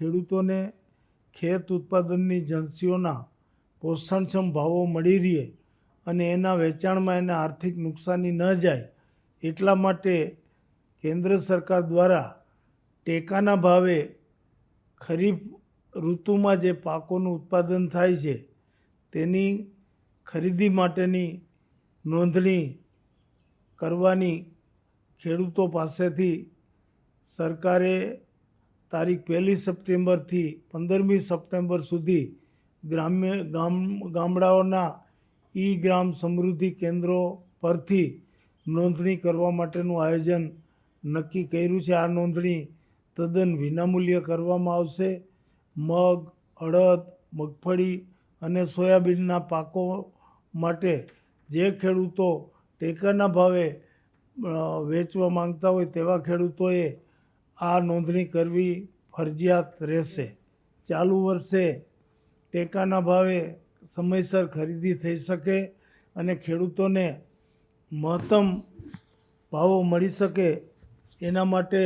ખેડૂતોને ખેત ઉત્પાદનની એજન્સીઓના પોષણક્ષમ ભાવો મળી રહે અને એના વેચાણમાં એને આર્થિક નુકસાની ન જાય એટલા માટે કેન્દ્ર સરકાર દ્વારા ટેકાના ભાવે ખરીફ ઋતુમાં જે પાકોનું ઉત્પાદન થાય છે, તેની ખરીદી માટેની નોંધણી કરવાની ખેડૂતો પાસેથી સરકારે તારીખ પહેલી સપ્ટેમ્બરથી પંદરમી સપ્ટેમ્બર સુધી ગ્રામ્ય ગામ, ગામડાઓના ઈ ગ્રામ સમૃદ્ધિ કેન્દ્રો પરથી નોંધણી કરવા માટેનું આયોજન નક્કી કર્યું છે. આ નોંધણી તદ્દન વિનામૂલ્યે કરવામાં આવશે. મગ, અડદ, મગફળી અને સોયાબીનના પાકો માટે જે ખેડૂતો ટેકાના ભાવે વેચવા માંગતા હોય તેવા ખેડૂતોએ આ નોંધણી કરવી ફરજિયાત રહેશે. ચાલુ વર્ષે ટેકાના ભાવે સમયસર ખરીદી થઈ શકે અને ખેડૂતોને મહત્તમ ભાવો મળી શકે એના માટે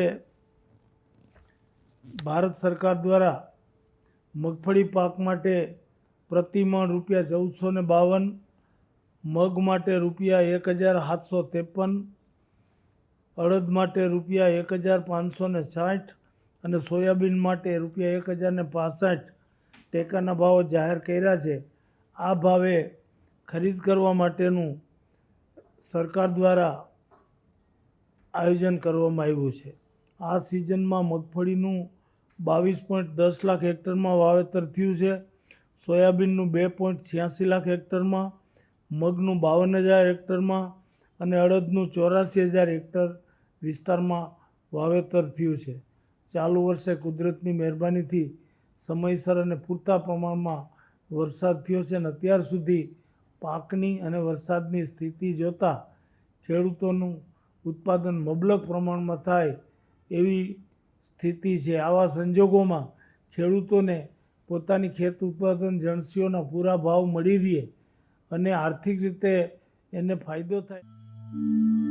ભારત સરકાર દ્વારા મગફળી પાક માટે પ્રતિમણ રૂપિયા ચૌદસો ને બાવન, મગ માટે રૂપિયા એક હજાર સાતસો ત્રેપન અડદ માટે રૂપિયા એક હજાર પાંચસો ને સાઠ અને સોયાબીન માટે રૂપિયા એક હજાર ને પાસઠ ટેકાના ભાવો જાહેર કર્યા છે. આ ભાવે ખરીદ કરવા માટેનું સરકાર દ્વારા આયોજન કરવામાં આવ્યું છે. આ સિઝનમાં મગફળીનું બાવીસ પોઈન્ટ દસ લાખ હેક્ટરમાં વાવેતર થયું છે. સોયાબીનનું બે પોઈન્ટ છ્યાસી લાખ હેક્ટરમાં, મગનું બાવન હજાર હેક્ટરમાં અને અડદનું ચોરાસી હજાર હેક્ટર વિસ્તારમાં વાવેતર થયું છે. ચાલુ વર્ષે કુદરતની મહેરબાનીથી સમયસર અને પૂરતા પ્રમાણમાં વરસાદ થયો છે અને અત્યાર સુધી પાકની અને વરસાદની સ્થિતિ જોતાં ખેડૂતોનું ઉત્પાદન મબલક પ્રમાણમાં થાય એવી સ્થિતિ છે. આવા સંજોગોમાં ખેડૂતોને પોતાની ખેત ઉત્પાદન જણસીઓના પૂરા ભાવ મળી રહે અને આર્થિક રીતે એને ફાયદો થાય. Mm-hmm.